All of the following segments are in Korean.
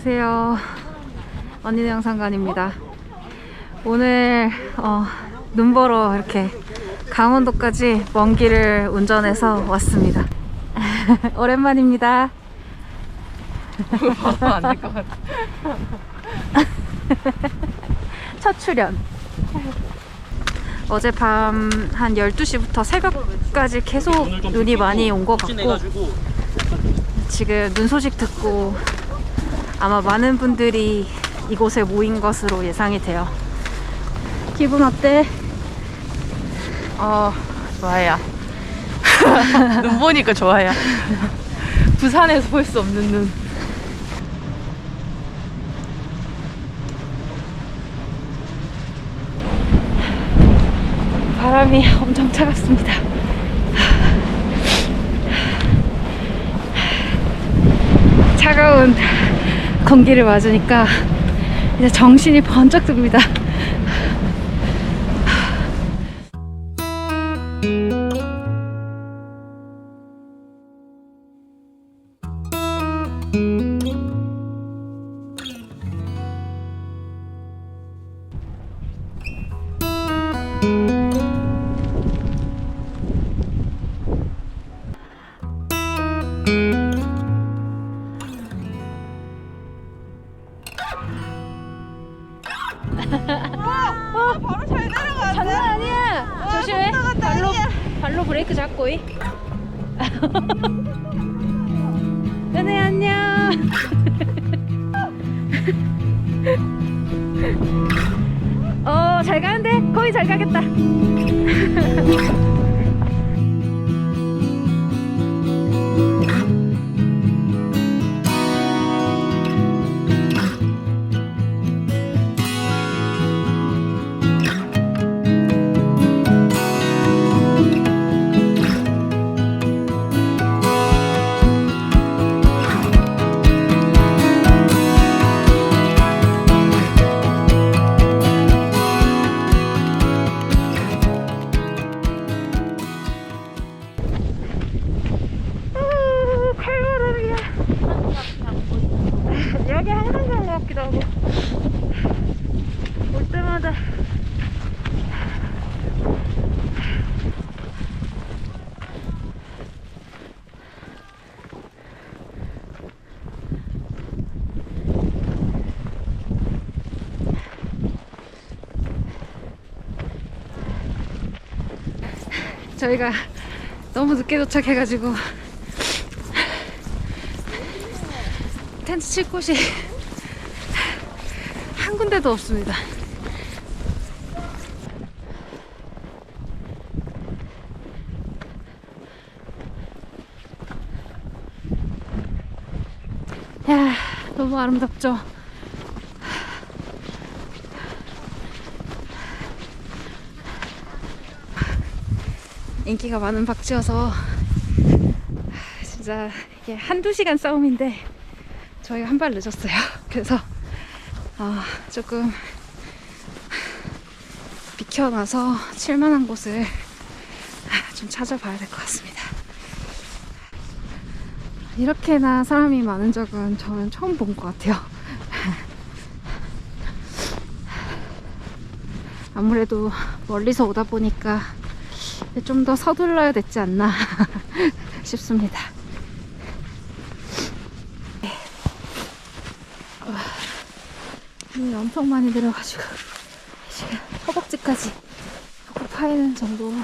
안녕하세요. 언니네 영상관입니다. 오늘 어, 눈 보러 이렇게 강원도까지 먼 길을 운전해서 왔습니다. 오랜만입니다. 안될 것 같아. 첫 출연. 어젯밤 한 12시부터 새벽까지 계속 눈이 많이 온 것 같고 지금 눈 소식 듣고 아마 많은 분들이 이곳에 모인 것으로 예상이 돼요. 기분 어때? 어, 좋아요. 눈 보니까 좋아요. 부산에서 볼 수 없는 눈. 바람이 엄청 차갑습니다. 차가운 공기를 맞으니까 이제 정신이 번쩍 듭니다. 바로 잘 내려가. 장난 아니야. 조심해. 발로 발로 브레이크 잡고 이. 은혜 안녕. 어, 잘 가는데? 거의 잘 가겠다. 저희가 너무 늦게 도착해가지고 텐트 칠 곳이 한 군데도 없습니다. 야, 너무 아름답죠? 인기가 많은 박지여서 진짜 이게 한두 시간 싸움인데 저희가 한 발 늦었어요. 그래서 어, 조금 비켜나서 칠만한 곳을 좀 찾아봐야 될 것 같습니다. 이렇게나 사람이 많은 적은 저는 처음 본 것 같아요. 아무래도 멀리서 오다 보니까 좀 더 서둘러야 됐지 않나 싶습니다. 와, 눈이 엄청 많이 내려가지고 지금 허벅지까지 kokkok그 파이는 정도로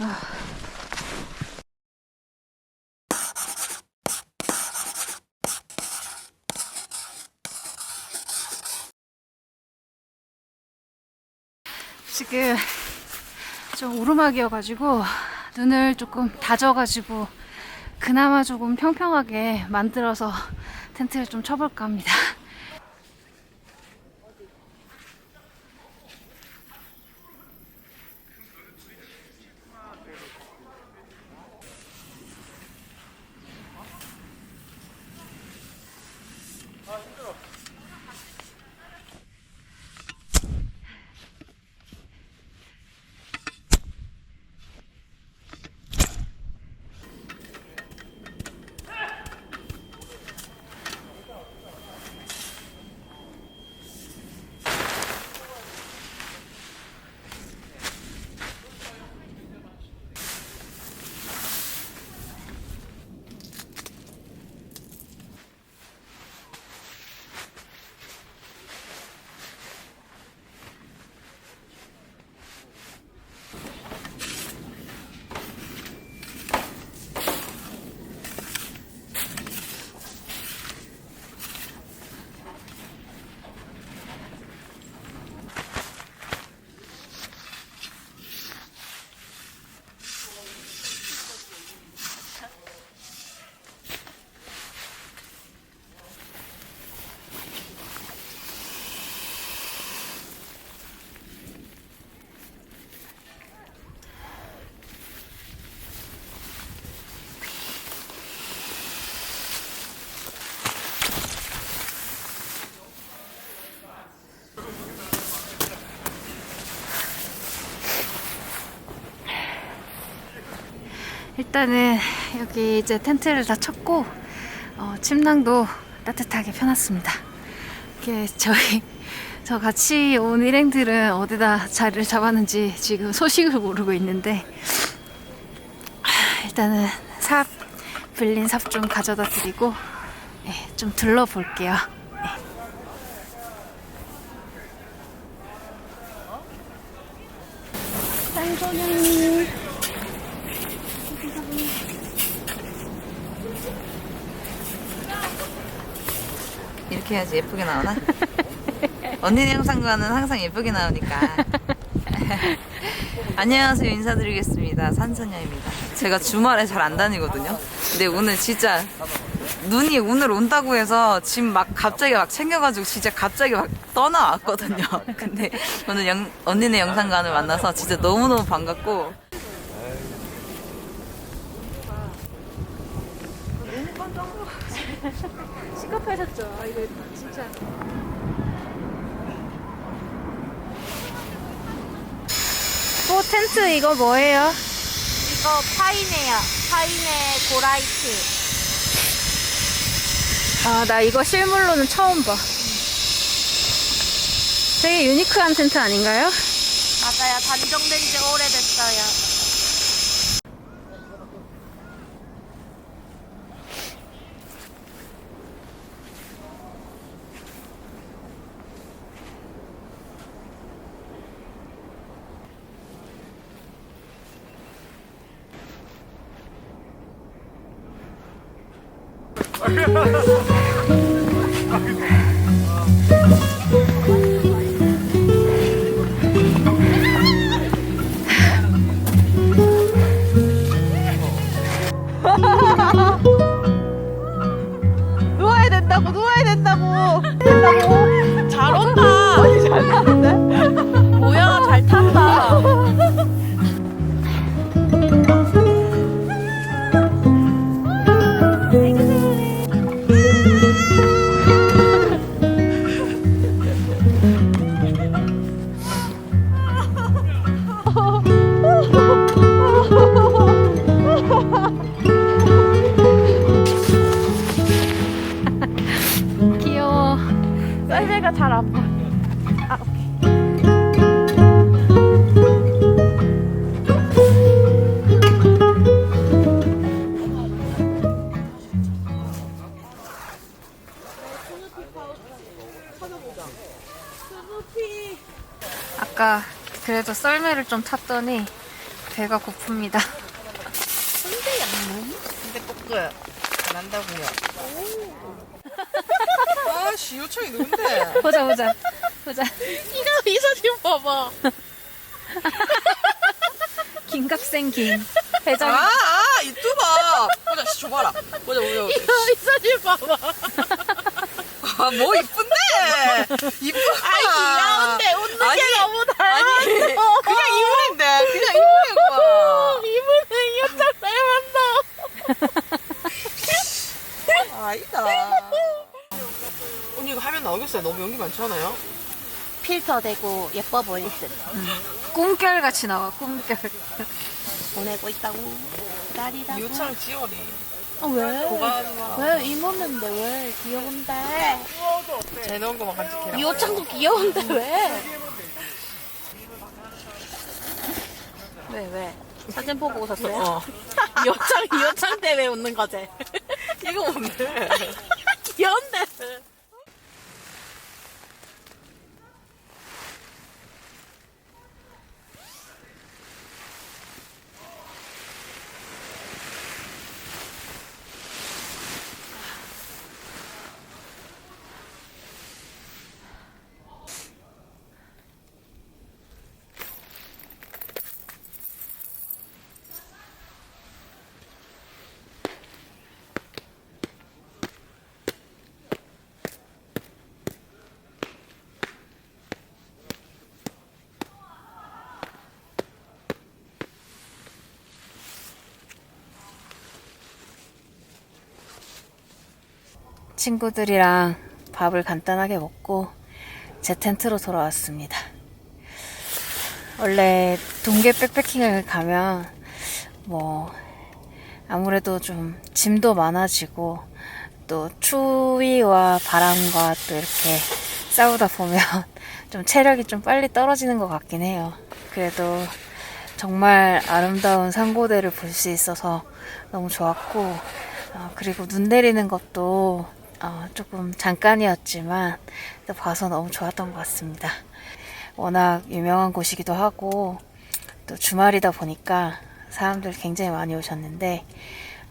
아. 지금 좀 오르막이어가지고 눈을 조금 다져가지고 그나마 조금 평평하게 만들어서 텐트를 좀 쳐볼까 합니다. 일단은 여기 이제 텐트를 다 쳤고 어, 침낭도 따뜻하게 펴놨습니다. 이렇게 저희 저 같이 온 일행들은 어디다 자리를 잡았는지 지금 소식을 모르고 있는데 하, 일단은 삽 빌린 삽 좀 가져다 드리고 네, 좀 둘러볼게요. 네. 짠소냥님 이렇게 해야지 예쁘게 나오나? 언니네 영상과는 항상 예쁘게 나오니까. 안녕하세요. 인사드리겠습니다. 산소녀입니다. 제가 주말에 잘 안 다니거든요. 근데 오늘 진짜 눈이 오늘 온다고 해서 짐막 갑자기 막 챙겨가지고 진짜 갑자기 막 떠나왔거든요. 근데 오늘 영- 언니네 영상관을 만나서 진짜 너무너무 반갑고 시급하셨죠? 아, 이거 진짜. 어, 텐트 이거 뭐예요? 이거 파이네요. 파이네 고라이트. 아, 나 이거 실물로는 처음 봐. 되게 유니크한 텐트 아닌가요? 맞아요. 단종된 지 오래됐어요. 아까 그래도 썰매를 좀 탔더니 배가 고픕니다. 근데 꼭그 난다고요. 아씨 요청이 누군데? 보자 보자 보자. 이거 이 사진 봐봐. 김갑생 김 회장. 아, 아 유튜버. 보자 씨 줘봐라. 보자 보자. 이거 이 사진 봐봐. 아 뭐 이쁜데? 이쁘. 아이 귀여운데 웃는 게 너무 달라. 아니 그냥 이분인데 그냥 이분이고. 이분은 여자 닮았다. 아니다. 언니 이거 하면 나오겠어요? 너무 연기 많지 않아요? 필터 되고 예뻐 보일 듯 꿈결 같이 나와 꿈결. 보내고 있다고 기다리다고 유창 지열이. 아, 왜? 왜 이모는데 왜 귀여운데 제 넣은 거만 간직해라. 이 옷장도 귀여운데 왜? 왜 왜? 사진 보고 웃었어요? 어. 여창, 여창 때문에 웃는 거지. 이거 뭔데? 귀여운데. 친구들이랑 밥을 간단하게 먹고 제 텐트로 돌아왔습니다. 원래 동계 백패킹을 가면 뭐 아무래도 좀 짐도 많아지고 또 추위와 바람과 또 이렇게 싸우다 보면 좀 체력이 좀 빨리 떨어지는 것 같긴 해요. 그래도 정말 아름다운 산고대를 볼 수 있어서 너무 좋았고 어, 그리고 눈 내리는 것도 어, 조금 잠깐이었지만 또 봐서 너무 좋았던 것 같습니다. 워낙 유명한 곳이기도 하고 또 주말이다 보니까 사람들 굉장히 많이 오셨는데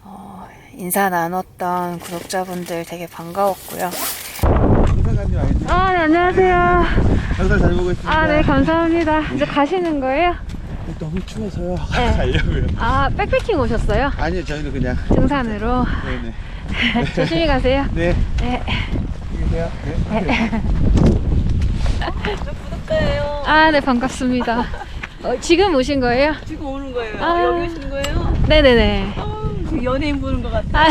어, 인사 나눴던 구독자분들 되게 반가웠고요. 아니죠? 아, 네, 안녕하세요. 영상 잘 보고 있습니다. 아, 네, 감사합니다. 이제 가시는 거예요? 너무 추워서요. 가려고요. 아, 백패킹 오셨어요? 아니요, 저희는 그냥. 등산으로. 네네. 조심히 가세요. 네. 네. 계세요. 네. 아, 네, 반갑습니다. 어, 지금 오신 거예요? 지금 오는 거예요. 아. 여기 오시는 거예요? 네네네. 그 연예인 보는 것 같아. 아,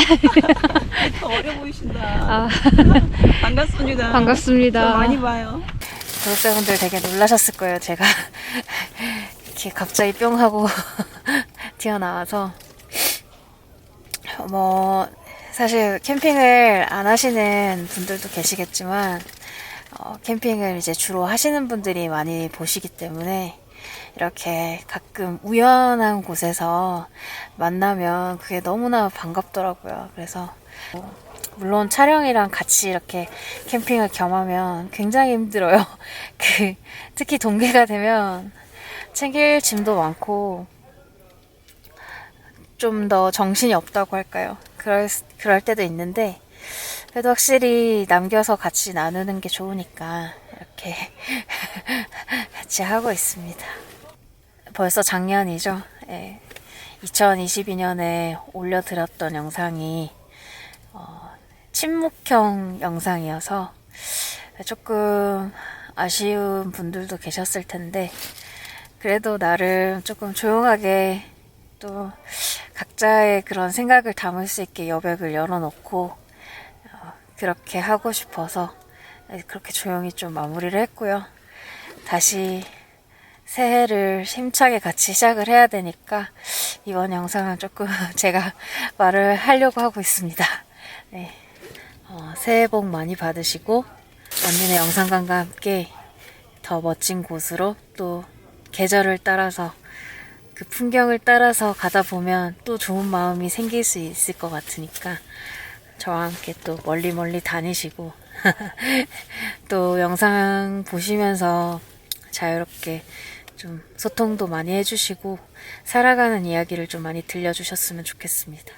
어려 보이신다. 아, 반갑습니다. 반갑습니다. 저 많이 봐요. 구독자분들 되게 놀라셨을 거예요. 제가 이렇게 갑자기 뿅 하고 튀어나와서 뭐 사실 캠핑을 안 하시는 분들도 계시겠지만 어, 캠핑을 이제 주로 하시는 분들이 많이 보시기 때문에 이렇게 가끔 우연한 곳에서 만나면 그게 너무나 반갑더라고요. 그래서 뭐 물론 촬영이랑 같이 이렇게 캠핑을 겸하면 굉장히 힘들어요. 그 특히 동계가 되면 챙길 짐도 많고 좀 더 정신이 없다고 할까요? 그럴 수- 그럴 때도 있는데 그래도 확실히 남겨서 같이 나누는 게 좋으니까 이렇게 같이 하고 있습니다. 벌써 작년이죠. 예. 2022년에 올려드렸던 영상이 어, 침묵형 영상이어서 조금 아쉬운 분들도 계셨을 텐데 그래도 나름 조금 조용하게 또 각자의 그런 생각을 담을 수 있게 여백을 열어놓고 어, 그렇게 하고 싶어서 그렇게 조용히 좀 마무리를 했고요. 다시 새해를 힘차게 같이 시작을 해야 되니까 이번 영상은 조금 제가 말을 하려고 하고 있습니다. 네. 어, 새해 복 많이 받으시고 언니네 영상관과 함께 더 멋진 곳으로 또 계절을 따라서 그 풍경을 따라서 가다 보면 또 좋은 마음이 생길 수 있을 것 같으니까 저와 함께 또 멀리 멀리 다니시고 또 영상 보시면서 자유롭게 좀 소통도 많이 해주시고 살아가는 이야기를 좀 많이 들려주셨으면 좋겠습니다.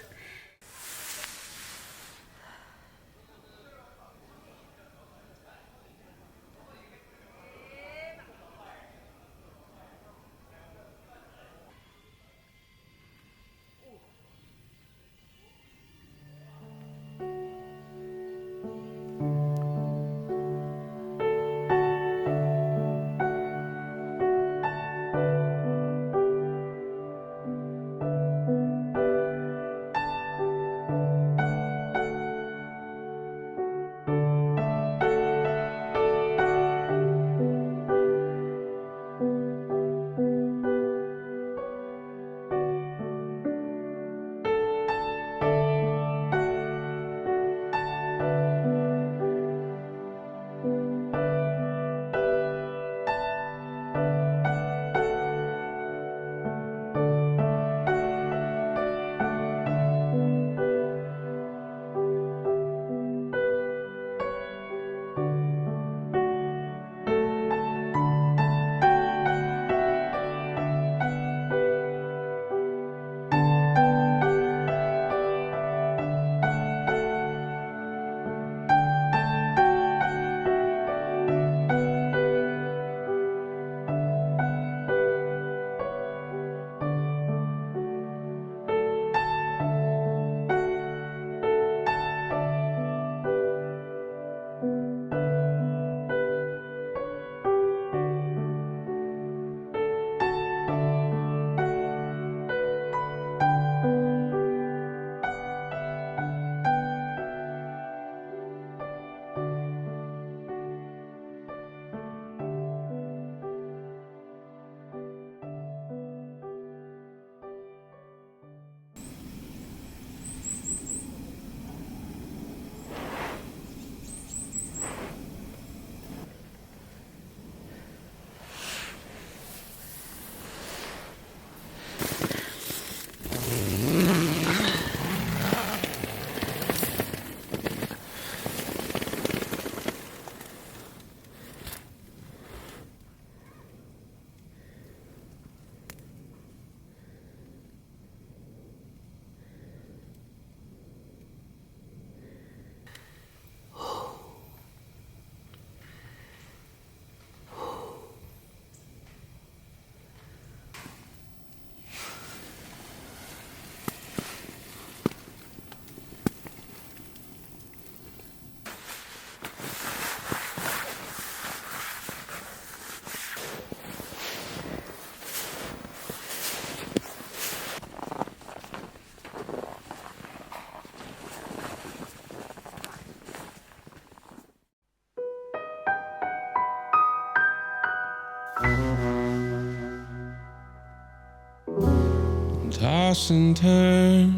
Toss and turn,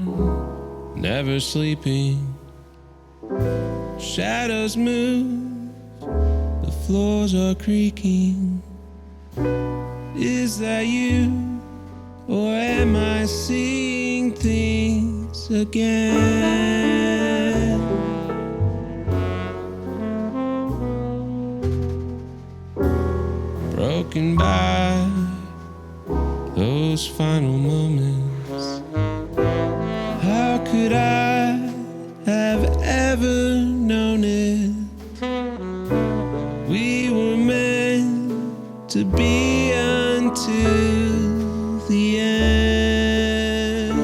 never sleeping. Shadows move, the floors are creaking. Is that you, or am I seeing things again? Broken by those final moments. To be until the end.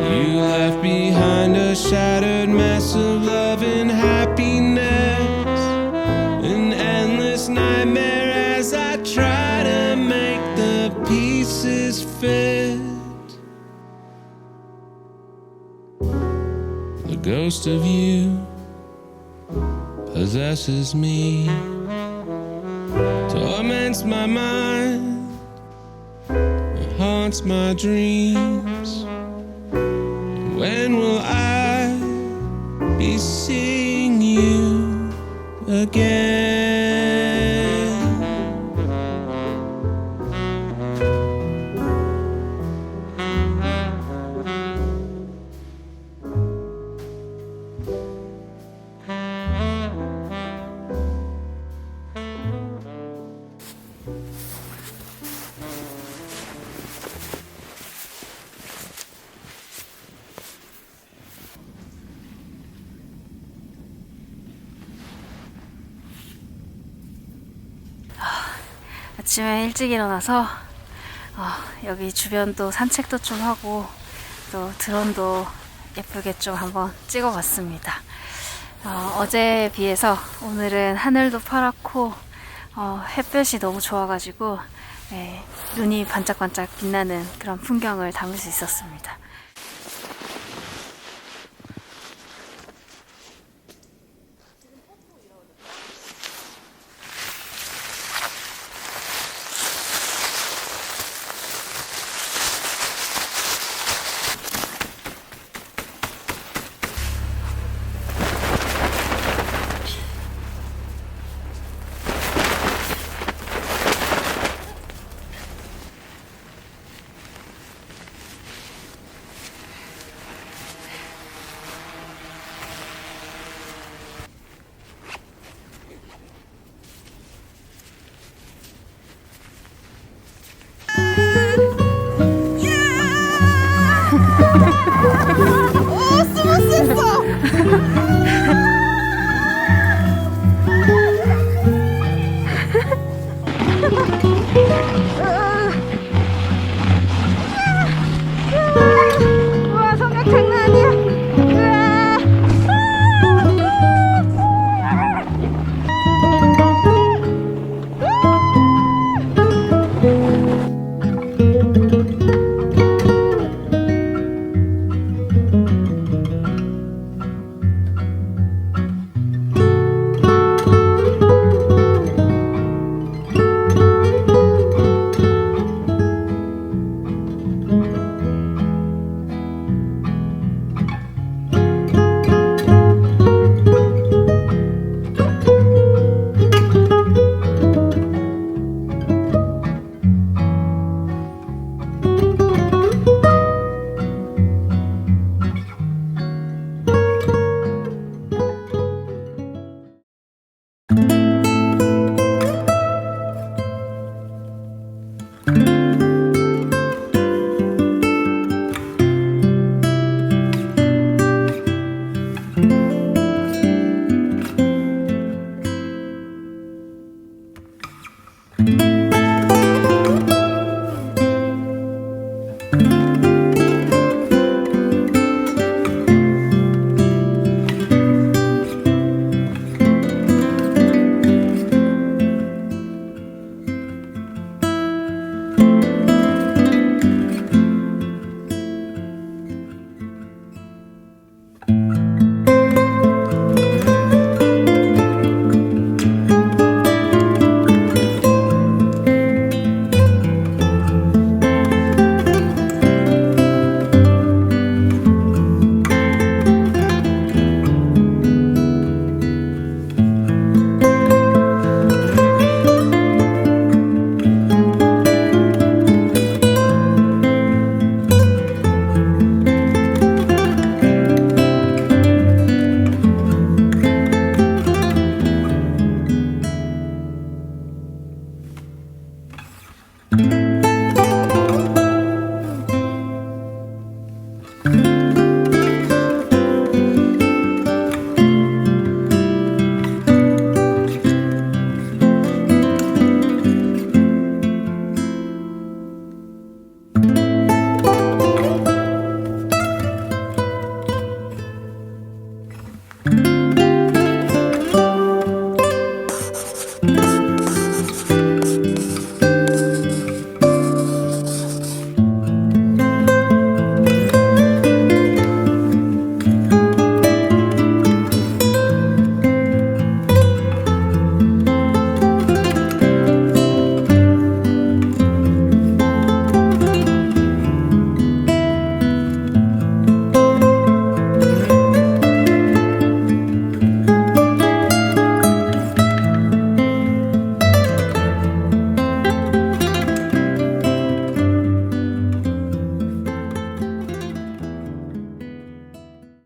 You left behind a shattered mess of love and happiness an endless nightmare as I try to make the pieces fit. The ghost of you possesses me, torments my mind, haunts my dreams. 아침에 일찍 일어나서 어, 여기 주변도 산책도 좀 하고 또 드론도 예쁘게 좀 한번 찍어봤습니다. 어, 제에 비해서 오늘은 하늘도 파랗고 어, 햇볕이 너무 좋아가지고 예, 눈이 반짝반짝 빛나는 그런 풍경을 담을 수 있었습니다.